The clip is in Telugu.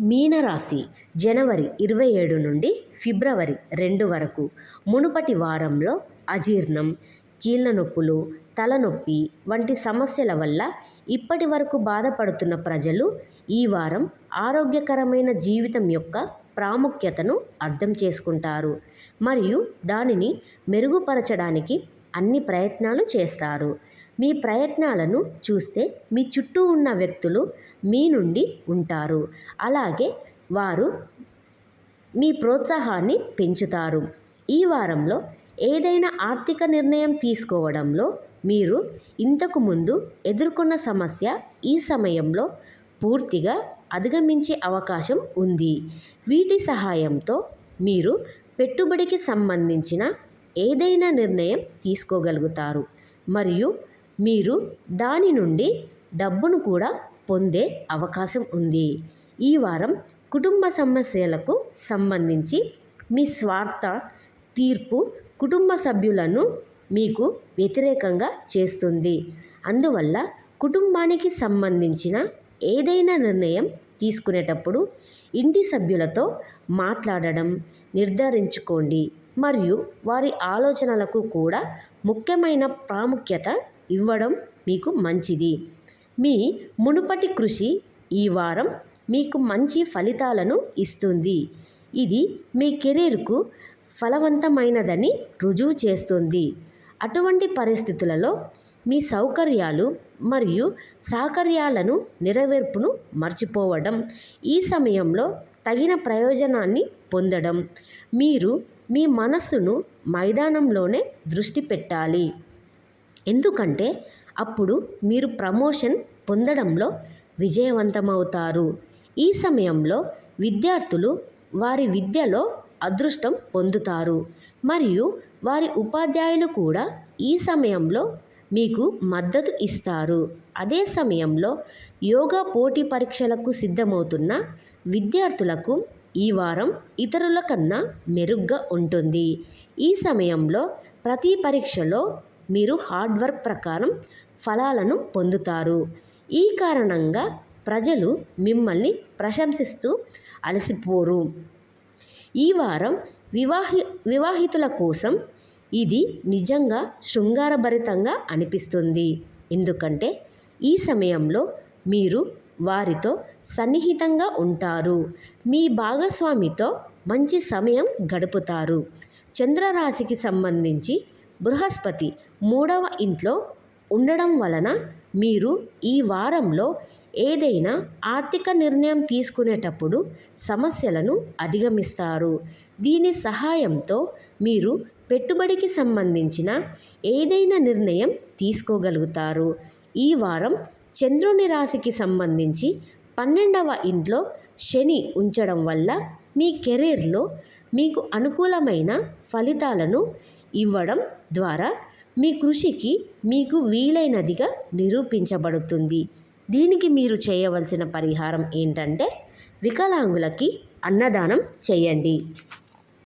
మీనరాశి జనవరి ఇరవై ఏడు నుండి ఫిబ్రవరి రెండు వరకు. మునుపటి వారంలో అజీర్ణం కీళ్ళ నొప్పులు తలనొప్పి వంటి సమస్యల వల్ల ఇప్పటి వరకు బాధపడుతున్న ప్రజలు ఈ వారం ఆరోగ్యకరమైన జీవితం యొక్క ప్రాముఖ్యతను అర్థం చేసుకుంటారు. మరియు దానిని మెరుగుపరచడానికి అన్ని ప్రయత్నాలు చేస్తారు. మీ ప్రయత్నాలను చూస్తే మీ చుట్టూ ఉన్న వ్యక్తులు మీ నుండి ఉంటారు. అలాగే వారు మీ ప్రోత్సాహాన్ని పెంచుతారు. ఈ వారంలో ఏదైనా ఆర్థిక నిర్ణయం తీసుకోవడంలో మీరు ఇంతకు ముందు ఎదుర్కొన్న సమస్య ఈ సమయంలో పూర్తిగా అధిగమించే అవకాశం ఉంది. వీటి సహాయంతో మీరు పెట్టుబడికి సంబంధించిన ఏదైనా నిర్ణయం తీసుకోగలుగుతారు. మరియు మీరు దాని నుండి డబ్బును కూడా పొందే అవకాశం ఉంది. ఈ వారం కుటుంబ సమస్యలకు సంబంధించి మీ స్వార్థ తీర్పు కుటుంబ సభ్యులను మీకు వ్యతిరేకంగా చేస్తుంది. అందువల్ల కుటుంబానికి సంబంధించిన ఏదైనా నిర్ణయం తీసుకునేటప్పుడు ఇంటి సభ్యులతో మాట్లాడడం నిర్ధారించుకోండి. మరియు వారి ఆలోచనలకు కూడా ముఖ్యమైన ప్రాముఖ్యత ఇవ్వడం మీకు మంచిది. మీ మునుపటి కృషి ఈ వారం మీకు మంచి ఫలితాలను ఇస్తుంది. ఇది మీ కెరీర్కు ఫలవంతమైనదని రుజువు చేస్తుంది. అటువంటి పరిస్థితులలో మీ సౌకర్యాలు మరియు సౌకర్యాలను నెరవేర్పును మర్చిపోవడం ఈ సమయంలో తగిన ప్రయోజనాన్ని పొందడం. మీరు మీ మనస్సును మైదానంలోనే దృష్టి పెట్టాలి. ఎందుకంటే అప్పుడు మీరు ప్రమోషన్ పొందడంలో విజయవంతమవుతారు. ఈ సమయంలో విద్యార్థులు వారి విద్యలో అదృష్టం పొందుతారు. మరియు వారి ఉపాధ్యాయులు కూడా ఈ సమయంలో మీకు మద్దతు ఇస్తారు. అదే సమయంలో యోగా పోటీ పరీక్షలకు సిద్ధమవుతున్న విద్యార్థులకు ఈ వారం ఇతరుల కన్నా మెరుగ్గా ఉంటుంది. ఈ సమయంలో ప్రతి పరీక్షలో మీరు హార్డ్ వర్క్ ప్రకారం ఫలాలను పొందుతారు. ఈ కారణంగా ప్రజలు మిమ్మల్ని ప్రశంసిస్తూ అలసిపోరు. ఈ వారం వివాహి వివాహితుల కోసం ఇది నిజంగా శృంగారభరితంగా అనిపిస్తుంది. ఎందుకంటే ఈ సమయంలో మీరు వారితో సన్నిహితంగా ఉంటారు. మీ భాగస్వామితో మంచి సమయం గడుపుతారు. చంద్రరాశికి సంబంధించి బృహస్పతి మూడవ ఇంట్లో ఉండడం వలన మీరు ఈ వారంలో ఏదైనా ఆర్థిక నిర్ణయం తీసుకునేటప్పుడు సమస్యలను అధిగమిస్తారు. దీని సహాయంతో మీరు పెట్టుబడికి సంబంధించిన ఏదైనా నిర్ణయం తీసుకోగలుగుతారు. ఈ వారం చంద్రుని రాశికి సంబంధించి పన్నెండవ ఇంట్లో శని ఉంచడం వల్ల మీ కెరీర్లో మీకు అనుకూలమైన ఫలితాలను ఇవ్వడం ద్వారా మీ కృషికి మీకు వీలైనదిగా నిరూపించబడుతుంది. దీనికి మీరు చేయవలసిన పరిహారం ఏంటంటే వికలాంగులకి అన్నదానం చేయండి.